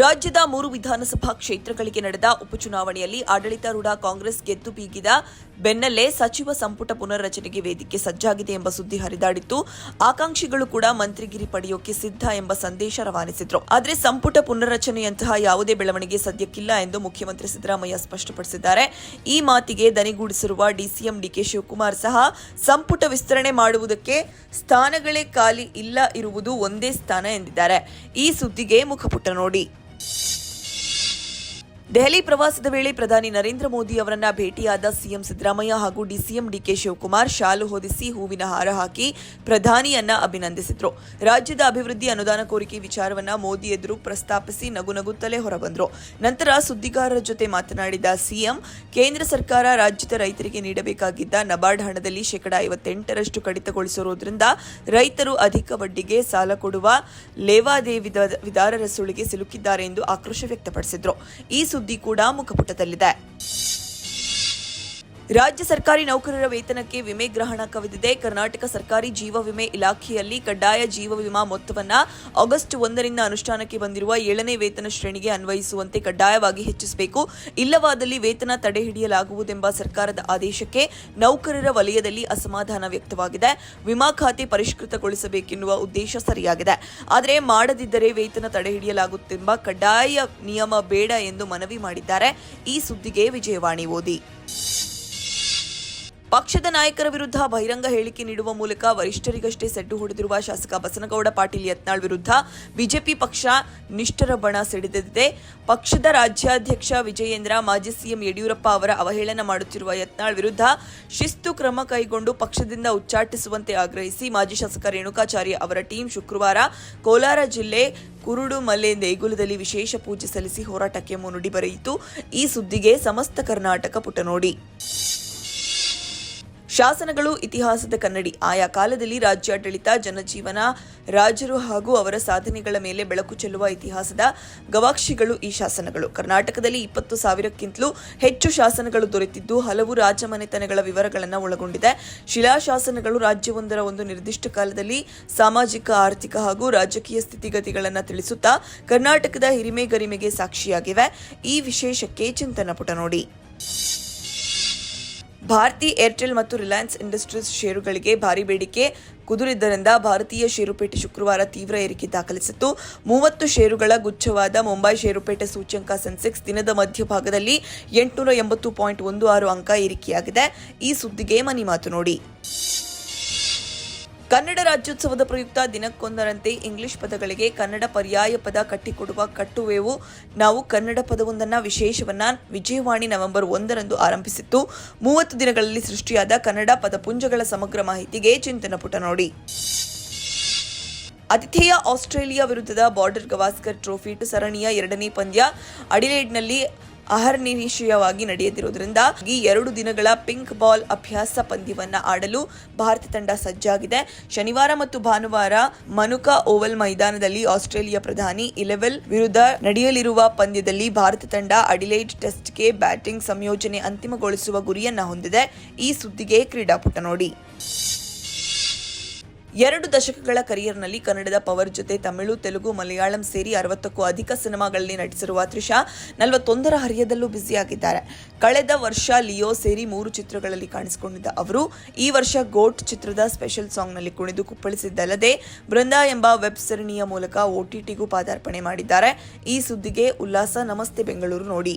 ರಾಜ್ಯದ ಮೂರು ವಿಧಾನಸಭಾ ಕ್ಷೇತ್ರಗಳಿಗೆ ನಡೆದ ಉಪಚುನಾವಣೆಯಲ್ಲಿ ಆಡಳಿತಾರೂಢ ಕಾಂಗ್ರೆಸ್ ಗೆದ್ದು ಬೀಗಿದ ಬೆನ್ನಲ್ಲೇ ಸಚಿವ ಸಂಪುಟ ಪುನರ್ರಚನೆಗೆ ವೇದಿಕೆ ಸಜ್ಜಾಗಿದೆ ಎಂಬ ಸುದ್ದಿ ಹರಿದಾಡಿತ್ತು. ಆಕಾಂಕ್ಷಿಗಳು ಕೂಡ ಮಂತ್ರಿಗಿರಿ ಪಡೆಯೋಕೆ ಸಿದ್ಧ ಎಂಬ ಸಂದೇಶ ರವಾನಿಸಿದ್ರು. ಆದರೆ ಸಂಪುಟ ಪುನರ್ರಚನೆಯಂತಹ ಯಾವುದೇ ಬೆಳವಣಿಗೆ ಸದ್ಯಕ್ಕಿಲ್ಲ ಎಂದು ಮುಖ್ಯಮಂತ್ರಿ ಸಿದ್ದರಾಮಯ್ಯ ಸ್ಪಷ್ಟಪಡಿಸಿದ್ದಾರೆ. ಈ ಮಾತಿಗೆ ದನಿಗೂಡಿಸಿರುವ ಡಿಸಿಎಂ ಡಿಕೆ ಶಿವಕುಮಾರ್ ಸಹ ಸಂಪುಟ ವಿಸ್ತರಣೆ ಮಾಡುವುದಕ್ಕೆ ಸ್ಥಾನಗಳೇ ಖಾಲಿ ಇಲ್ಲ ಇರುವುದು ಒಂದೇ ಸ್ಥಾನ ಎಂದಿದ್ದಾರೆ. ಈ ಸುದ್ದಿಗೆ ಮುಖಪುಟ ನೋಡಿ. ದೆಹಲಿ ಪ್ರವಾಸದ ವೇಳೆ ಪ್ರಧಾನಿ ನರೇಂದ್ರ ಮೋದಿ ಅವರನ್ನ ಭೇಟಿಯಾದ ಸಿಎಂ ಸಿದ್ದರಾಮಯ್ಯ ಹಾಗೂ ಡಿಸಿಎಂ ಡಿಕೆ ಶಿವಕುಮಾರ್ ಶಾಲು ಹೊದಿಸಿ ಹೂವಿನ ಹಾರ ಹಾಕಿ ಪ್ರಧಾನಿಯನ್ನ ಅಭಿನಂದಿಸಿದ್ರು. ರಾಜ್ಯದ ಅಭಿವೃದ್ಧಿ ಅನುದಾನ ಕೋರಿಕೆ ವಿಚಾರವನ್ನ ಮೋದಿ ಎದುರು ಪ್ರಸ್ತಾಪಿಸಿ ನಗು ನಗುತ್ತಲೇ ಹೊರಬಂದ್ರು. ನಂತರ ಸುದ್ದಿಗಾರರ ಜೊತೆ ಮಾತನಾಡಿದ ಸಿಎಂ, ಕೇಂದ್ರ ಸರ್ಕಾರ ರಾಜ್ಯದ ರೈತರಿಗೆ ನೀಡಬೇಕಾಗಿದ್ದ ನಬಾರ್ಡ್ ಹಣದಲ್ಲಿ ಶೇಕಡಾ ಐವತ್ತೆಂಟರಷ್ಟು ಕಡಿತಗೊಳಿಸಿರುವುದರಿಂದ ರೈತರು ಅಧಿಕ ಬಡ್ಡಿಗೆ ಸಾಲ ಕೊಡುವ ಲೇವಾದೇವಿದಾರರ ಸುಳಿಗೆ ಸಿಲುಕಿದ್ದಾರೆ ಎಂದು ಆಕ್ರೋಶ ವ್ಯಕ್ತಪಡಿಸಿದ್ರು. ಈ ಸುದ್ದಿ ಕೂಡ ಮುಖಪುಟದಲ್ಲಿದೆ. ರಾಜ್ಯ ಸರ್ಕಾರಿ ನೌಕರರ ವೇತನಕ್ಕೆ ವಿಮೆ ಗ್ರಹಣ ಕವಿದಿದೆ. ಕರ್ನಾಟಕ ಸರ್ಕಾರಿ ಜೀವ ವಿಮೆ ಇಲಾಖೆಯಲ್ಲಿ ಕಡ್ಡಾಯ ಜೀವ ವಿಮಾ ಮೊತ್ತವನ್ನ ಆಗಸ್ಟ್ ಒಂದರಿಂದ ಅನುಷ್ಠಾನಕ್ಕೆ ಬಂದಿರುವ ಏಳನೇ ವೇತನ ಶ್ರೇಣಿಗೆ ಅನ್ವಯಿಸುವಂತೆ ಕಡ್ಡಾಯವಾಗಿ ಹೆಚ್ಚಿಸಬೇಕು. ಇಲ್ಲವಾದಲ್ಲಿ ವೇತನ ತಡೆಹಿಡಿಯಲಾಗುವುದೆಂಬ ಸರ್ಕಾರದ ಆದೇಶಕ್ಕೆ ನೌಕರರ ವಲಯದಲ್ಲಿ ಅಸಮಾಧಾನ ವ್ಯಕ್ತವಾಗಿದೆ. ವಿಮಾ ಖಾತೆ ಪರಿಷ್ಕೃತಗೊಳಿಸಬೇಕೆನ್ನುವ ಉದ್ದೇಶ ಸರಿಯಾಗಿದೆ. ಆದರೆ ಮಾಡದಿದ್ದರೆ ವೇತನ ತಡೆಹಿಡಿಯಲಾಗುತ್ತೆಂಬ ಕಡ್ಡಾಯ ನಿಯಮ ಬೇಡ ಎಂದು ಮನವಿ ಮಾಡಿದ್ದಾರೆ. ಈ ಸುದ್ದಿಗೆ ವಿಜಯವಾಣಿ ಓದಿ. ಪಕ್ಷದ ನಾಯಕರ ವಿರುದ್ಧ ಬಹಿರಂಗ ಹೇಳಿಕೆ ನೀಡುವ ಮೂಲಕ ವರಿಷ್ಠರಿಗಷ್ಟೇ ಸೆಡ್ಡು ಹೊಡೆದಿರುವ ಶಾಸಕ ಬಸನಗೌಡ ಪಾಟೀಲ್ ಯತ್ನಾಳ್ ವಿರುದ್ಧ ಬಿಜೆಪಿ ಪಕ್ಷ ನಿಷ್ಠರ ಬಣ ಸಿಡಿದಿದೆ. ಪಕ್ಷದ ರಾಜ್ಯಾಧ್ಯಕ್ಷ ವಿಜಯೇಂದ್ರ, ಮಾಜಿ ಸಿಎಂ ಯಡಿಯೂರಪ್ಪ ಅವರ ಅವಹೇಳನ ಮಾಡುತ್ತಿರುವ ಯತ್ನಾಳ್ ವಿರುದ್ಧ ಶಿಸ್ತು ಕ್ರಮ ಕೈಗೊಂಡು ಪಕ್ಷದಿಂದ ಉಚ್ಚಾಟಿಸುವಂತೆ ಆಗ್ರಹಿಸಿ ಮಾಜಿ ಶಾಸಕ ರೇಣುಕಾಚಾರ್ಯ ಅವರ ಟೀಂ ಶುಕ್ರವಾರ ಕೋಲಾರ ಜಿಲ್ಲೆ ಕುರುಡು ಮಲೆ ದೇಗುಲದಲ್ಲಿ ವಿಶೇಷ ಪೂಜೆ ಸಲ್ಲಿಸಿ ಹೋರಾಟಕ್ಕೆ ಮುನ್ನುಡಿ ಬರೆಯಿತು. ಈ ಸುದ್ದಿಗೆ ಸಮಸ್ತ ಕರ್ನಾಟಕ ಪುಟ ನೋಡಿ ಶಾಸನಗಳು, ಇತಿಹಾಸದ ಕನ್ನಡಿ. ಆಯಾ ಕಾಲದಲ್ಲಿ ರಾಜ್ಯಾಡಳಿತ, ಜನಜೀವನ, ರಾಜರು ಹಾಗೂ ಅವರ ಸಾಧನೆಗಳ ಮೇಲೆ ಬೆಳಕು ಚೆಲ್ಲುವ ಇತಿಹಾಸದ ಗವಾಕ್ಷಿಗಳು ಈ ಶಾಸನಗಳು. ಕರ್ನಾಟಕದಲ್ಲಿ ಇಪ್ಪತ್ತು ಸಾವಿರಕ್ಕಿಂತಲೂ ಹೆಚ್ಚು ಶಾಸನಗಳು ದೊರೆತಿದ್ದು, ಹಲವು ರಾಜಮನೆತನಗಳ ವಿವರಗಳನ್ನು ಒಳಗೊಂಡಿದೆ. ಶಿಲಾಶಾಸನಗಳು ರಾಜ್ಯವೊಂದರ ಒಂದು ನಿರ್ದಿಷ್ಟ ಕಾಲದಲ್ಲಿ ಸಾಮಾಜಿಕ, ಆರ್ಥಿಕ ಹಾಗೂ ರಾಜಕೀಯ ಸ್ಥಿತಿಗತಿಗಳನ್ನು ತಿಳಿಸುತ್ತಾ, ಕರ್ನಾಟಕದ ಹಿರಿಮೆ ಗರಿಮೆಗೆ ಸಾಕ್ಷಿಯಾಗಿವೆ. ಈ ವಿಶೇಷಕ್ಕೆ ಚಿಂತನ ಪುಟ ನೋಡಿ. ಭಾರತಿ ಏರ್ಟೆಲ್ ಮತ್ತು ರಿಲಯನ್ಸ್ ಇಂಡಸ್ಟ್ರೀಸ್ ಷೇರುಗಳಿಗೆ ಭಾರಿ ಬೇಡಿಕೆ ಕುದುರಿದ್ದರಿಂದ ಭಾರತೀಯ ಷೇರುಪೇಟೆ ಶುಕ್ರವಾರ ತೀವ್ರ ಏರಿಕೆ ದಾಖಲಿಸಿತ್ತು. ಮೂವತ್ತು ಷೇರುಗಳ ಗುಚ್ಛವಾದ ಮುಂಬೈ ಷೇರುಪೇಟೆ ಸೂಚ್ಯಂಕ ಸೆನ್ಸೆಕ್ಸ್ ದಿನದ ಮಧ್ಯಭಾಗದಲ್ಲಿ ಎಂಟುನೂರ ಎಂಬತ್ತು ಪಾಯಿಂಟ್ ಒಂದು ಆರು ಅಂಕ ಏರಿಕೆಯಾಗಿದೆ. ಈ ಸುದ್ದಿಗೆ ಮನಿ ಮಾತು ನೋಡಿ. ಕನ್ನಡ ರಾಜ್ಯೋತ್ಸವದ ಪ್ರಯುಕ್ತ ದಿನಕ್ಕೊಂದರಂತೆ ಇಂಗ್ಲಿಷ್ ಪದಗಳಿಗೆ ಕನ್ನಡ ಪರ್ಯಾಯ ಪದ ಕಟ್ಟಿಕೊಡುವ ಕಟ್ಟುವೆವು ನಾವು ಕನ್ನಡ ಪದವೊಂದನ್ನ ವಿಶೇಷವನ್ನ ವಿಜಯವಾಣಿ ನವೆಂಬರ್ ಒಂದರಂದು ಆರಂಭಿಸಿತ್ತು. ಮೂವತ್ತು ದಿನಗಳಲ್ಲಿ ಸೃಷ್ಟಿಯಾದ ಕನ್ನಡ ಪದಪುಂಜಗಳ ಸಮಗ್ರ ಮಾಹಿತಿಗೆ ಚಿಂತನ ಪುಟ ನೋಡಿ. ಆತಿಥೇಯ ಆಸ್ಟ್ರೇಲಿಯಾ ವಿರುದ್ಧದ ಬಾರ್ಡರ್ ಗವಾಸ್ಕರ್ ಟ್ರೋಫಿ ಸರಣಿಯ ಎರಡನೇ ಪಂದ್ಯ ಅಡಿಲೇಡ್ನಲ್ಲಿ ಅಹರ್ನಿಶಯವಾಗಿ ನಡೆಯದಿರುವುದರಿಂದ ಈ ಎರಡು ದಿನಗಳ ಪಿಂಕ್ ಬಾಲ್ ಅಭ್ಯಾಸ ಪಂದ್ಯವನ್ನ ಆಡಲು ಭಾರತ ತಂಡ ಸಜ್ಜಾಗಿದೆ. ಶನಿವಾರ ಮತ್ತು ಭಾನುವಾರ ಮನುಕಾ ಓವಲ್ ಮೈದಾನದಲ್ಲಿ ಆಸ್ಟ್ರೇಲಿಯಾ ಪ್ರಧಾನಿ ಇಲೆವೆಲ್ ವಿರುದ್ಧ ನಡೆಯಲಿರುವ ಪಂದ್ಯದಲ್ಲಿ ಭಾರತ ತಂಡ ಅಡಿಲೈಡ್ ಟೆಸ್ಟ್ಗೆ ಬ್ಯಾಟಿಂಗ್ ಸಂಯೋಜನೆ ಅಂತಿಮಗೊಳಿಸುವ ಗುರಿಯನ್ನ ಹೊಂದಿದೆ. ಈ ಸುದ್ದಿಗೆ ಕ್ರೀಡಾಪುಟ ನೋಡಿ. ಎರಡು ದಶಕಗಳ ಕರಿಯರ್ನಲ್ಲಿ ಕನ್ನಡದ ಪವರ್ ಜೊತೆ ತಮಿಳು, ತೆಲುಗು, ಮಲಯಾಳಂ ಸೇರಿ ಅರವತ್ತಕ್ಕೂ ಅಧಿಕ ಸಿನಿಮಾಗಳಲ್ಲಿ ನಟಿಸಿರುವ ತ್ರಿಷಾ ನಲವತ್ತೊಂದರ ಹರಿಯದಲ್ಲೂ ಬ್ಯುಸಿಯಾಗಿದ್ದಾರೆ. ಕಳೆದ ವರ್ಷ ಲಿಯೋ ಸೇರಿ ಮೂರು ಚಿತ್ರಗಳಲ್ಲಿ ಕಾಣಿಸಿಕೊಂಡಿದ್ದ ಅವರು, ಈ ವರ್ಷ ಗೋಟ್ ಚಿತ್ರದ ಸ್ಪೆಷಲ್ ಸಾಂಗ್ನಲ್ಲಿ ಕುಣಿದು ಕುಪ್ಪಳಿಸಿದ್ದಲ್ಲದೆ, ಬೃಂದಾ ಎಂಬ ವೆಬ್ ಸರಣಿಯ ಮೂಲಕ ಒಟಿಟಿಗೂ ಪಾದಾರ್ಪಣೆ ಮಾಡಿದ್ದಾರೆ. ಈ ಸುದ್ದಿಗೆ ಉಲ್ಲಾಸ, ನಮಸ್ತೆ ಬೆಂಗಳೂರು ನೋಡಿ.